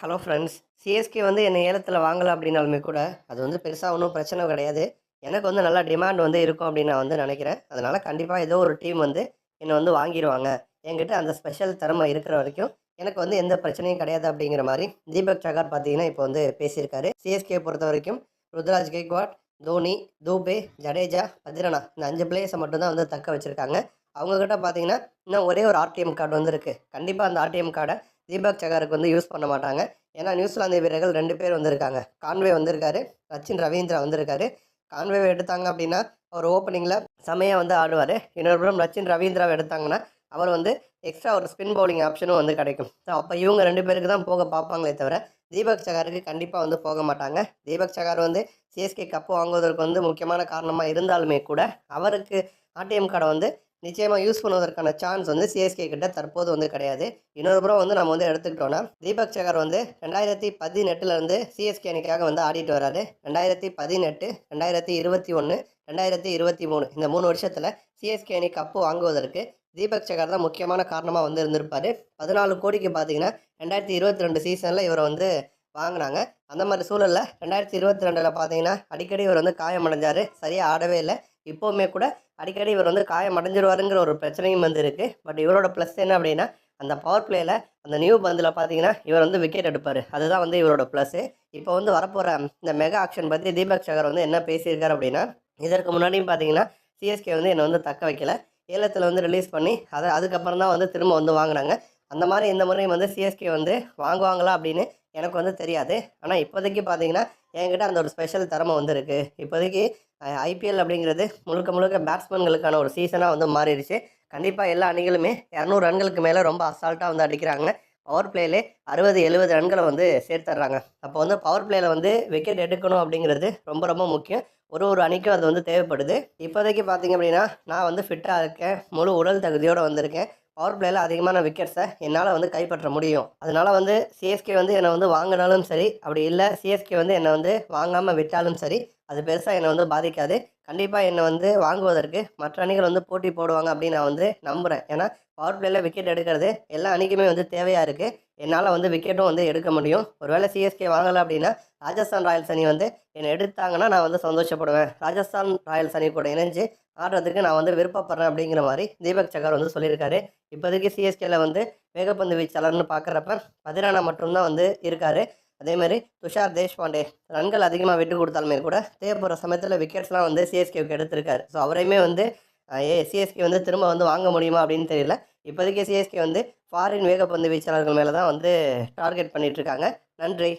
Hello friends. CSK வந்து என்னை ஏலத்தில் வாங்கலை அப்படின்னாலுமே கூட அது வந்து பெருசாக ஒன்றும் பிரச்சனை கிடையாது. எனக்கு வந்து நல்லா டிமாண்ட் வந்து இருக்கும் அப்படின்னு நான் வந்து நினைக்கிறேன். அதனால் கண்டிப்பாக ஏதோ ஒரு டீம் வந்து என்னை வந்து வாங்கிடுவாங்க என்கிட்ட அந்த ஸ்பெஷல் திறமை இருக்கிற வரைக்கும் எனக்கு வந்து எந்த பிரச்சனையும் கிடையாது அப்படிங்கிற மாதிரி தீபக் சகார் பார்த்தீங்கன்னா இப்போ வந்து பேசியிருக்காரு. சிஎஸ்கே பொறுத்த வரைக்கும் ருத்ராஜ் கெய்க்வாட் தோனி தூபே ஜடேஜா பத்ரனா இந்த அஞ்சு பிளேயர்ஸை மட்டும்தான் வந்து தக்க வச்சுருக்காங்க. அவங்கக்கிட்ட பார்த்தீங்கன்னா இன்னும் ஒரே ஒரு ஆர்டிஎம் கார்டு வந்து இருக்குது கண்டிப்பாக அந்த ஆர்டிஎம் கார்டை தீபக் சகாருக்கு வந்து யூஸ் பண்ண மாட்டாங்க. ஏன்னா நியூசிலாந்து வீரர்கள் ரெண்டு பேர் வந்திருக்காங்க. கான்வே வந்திருக்காரு ரச்சின் ரவீந்திரா வந்திருக்காரு. கான்வேவை எடுத்தாங்க அப்படின்னா அவர் ஓப்பனிங்கில் செமையாக வந்து ஆடுவார். இன்னொரு புறம் ரச்சின் ரவீந்திராவை எடுத்தாங்கன்னா அவர் வந்து எக்ஸ்ட்ரா ஒரு ஸ்பின் பவுலிங் ஆப்ஷனும் வந்து கிடைக்கும். ஸோ அப்போ இவங்க ரெண்டு பேருக்கு தான் போக பார்ப்பாங்களே தவிர தீபக் சகாருக்கு கண்டிப்பாக வந்து போக மாட்டாங்க. தீபக் சகார் வந்து சிஎஸ்கே கப்பு வாங்குவதற்கு வந்து முக்கியமான காரணமாக இருந்தாலுமே கூட அவருக்கு ஆர்டிஎம் கார்டை வந்து நிச்சயமாக யூஸ் பண்ணுவதற்கான சான்ஸ் வந்து சிஎஸ்கே கிட்ட தற்போது வந்து கிடையாது. இன்னொரு புறம் வந்து நம்ம வந்து எடுத்துக்கிட்டோன்னா தீபக் சகர் வந்து ரெண்டாயிரத்தி பதினெட்டுலேருந்து சிஎஸ்கே அணிக்காக வந்து ஆடிட்டு வராரு. ரெண்டாயிரத்தி பதினெட்டு ரெண்டாயிரத்தி இருபத்தி ஒன்று ரெண்டாயிரத்தி இருபத்தி மூணு இந்த மூணு வருஷத்தில் சிஎஸ்கே அணி கப்பு வாங்குவதற்கு தீபக் சகர் தான் முக்கியமான காரணமாக வந்து இருந்திருப்பார். பதினாலு கோடிக்கு பார்த்தீங்கன்னா ரெண்டாயிரத்தி இருபத்தி ரெண்டு சீசனில் இவரை வந்து வாங்கினாங்க. அந்த மாதிரி சூழலில் ரெண்டாயிரத்தி இருபத்தி ரெண்டில் பார்த்தீங்கன்னா அடிக்கடி இவர் வந்து காயமடைஞ்சார். சரியாக ஆடவே இல்லை. இப்போவுமே கூட அடிக்கடி இவர் வந்து காயம் அடைஞ்சிருவாருங்கிற ஒரு பிரச்சனையும் வந்து இருக்குது பட் இவரோட ப்ளஸ் என்ன அப்படின்னா அந்த பவர் பிளேயில் அந்த நியூ பந்தில் பார்த்தீங்கன்னா இவர் வந்து விக்கெட் எடுப்பார். அதுதான் வந்து இவரோட ப்ளஸ்ஸு இப்போ வந்து வரப்போகிற இந்த மெகா ஆக்ஷன் பற்றி தீபக் சகர் வந்து என்ன பேசியிருக்காரு அப்படின்னா இதற்கு முன்னாடியும் பார்த்தீங்கன்னா சிஎஸ்கே வந்து என்னை வந்து தக்க வைக்கல. ஏலத்தில் வந்து ரிலீஸ் பண்ணி அதை அதுக்கப்புறம் தான் வந்து திரும்ப வந்து வாங்கினாங்க. அந்த மாதிரி இந்த முறையும் வந்து சிஎஸ்கே வந்து வாங்குவாங்களா அப்படின்னு எனக்கு வந்து தெரியாது. ஆனால் இப்போதைக்கு பார்த்தீங்கன்னா என்கிட்ட அந்த ஒரு ஸ்பெஷல் திறமை வந்து இருக்குது இப்போதைக்கு ஐபிஎல் அப்படிங்கிறது முழுக்க முழுக்க பேட்ஸ்மேன்களுக்கான ஒரு சீசனாக வந்து மாறிடுச்சு. கண்டிப்பாக எல்லா அணிகளுமே இரநூறு ரன்களுக்கு மேலே ரொம்ப அசால்ட்டாக வந்து அடிக்கிறாங்க. பவர் பிளேலே அறுபது எழுபது ரன்களை வந்து சேர்த்துட்றாங்க அப்போ வந்து பவர் பிளேயில் வந்து விக்கெட் எடுக்கணும் அப்படிங்கிறது ரொம்ப ரொம்ப முக்கியம். ஒரு ஒரு அணிக்கும் அது வந்து தேவைப்படுது. இப்போதைக்கு பார்த்தீங்க அப்படின்னா நான் வந்து ஃபிட்டாக இருக்கேன். முழு உடல் தகுதியோடு வந்திருக்கேன். பவர் பிளேயில் அதிகமான விக்கெட்ஸை என்னால் வந்து கைப்பற்ற முடியும். அதனால் வந்து சிஎஸ்கே வந்து என்னை வந்து வாங்கினாலும் சரி அப்படி இல்லை சிஎஸ்கே வந்து என்னை வந்து வாங்காமல் விட்டாலும் சரி அது பெருசாக என்னை வந்து பாதிக்காது. கண்டிப்பாக என்னை வந்து வாங்குவதற்கு மற்ற அணிகள் வந்து போட்டி போடுவாங்க அப்படின்னு நான் வந்து நம்புகிறேன் ஏன்னா பவர் பிளேயில் விக்கெட் எடுக்கிறது எல்லா அணிக்குமே வந்து தேவையாக இருக்குது என்னால் வந்து விக்கெட்டும் வந்து எடுக்க முடியும். ஒருவேளை சிஎஸ்கே வாங்கலை அப்படின்னா ராஜஸ்தான் ராயல்ஸ் அணி வந்து என்னை எடுத்தாங்கன்னா நான் வந்து சந்தோஷப்படுவேன். ராஜஸ்தான் ராயல்ஸ் அணி கூட இணைஞ்சு ஆடுறதுக்கு நான் வந்து விருப்பப்படுறேன் அப்படிங்கிற மாதிரி தீபக் சகர் வந்து சொல்லியிருக்காரு. இப்போதைக்கு சிஎஸ்கேல வந்து வேகப்பந்து வீச்சாளர்னு பார்க்குறப்ப பதிரானா மட்டும்தான் வந்து இருக்கார். அதே மாதிரி துஷார் தேஷ்பாண்டே ரன்கள் அதிகமாக விட்டு கொடுத்தாலுமே கூட தேவைப்படுற சமயத்தில் விக்கெட்ஸ்லாம் வந்து சிஎஸ்கேவுக்கு எடுத்திருக்காரு. ஸோ அவரையுமே வந்து ஏ சிஎஸ்கே வந்து திரும்ப வந்து வாங்க முடியுமா அப்படின்னு தெரியல. இப்போதைக்கு சிஎஸ்கே வந்து ஃபாரின் வேகப்பந்து வீச்சாளர்கள் மேலே தான் வந்து டார்கெட் பண்ணிகிட்ருக்காங்க நன்றி.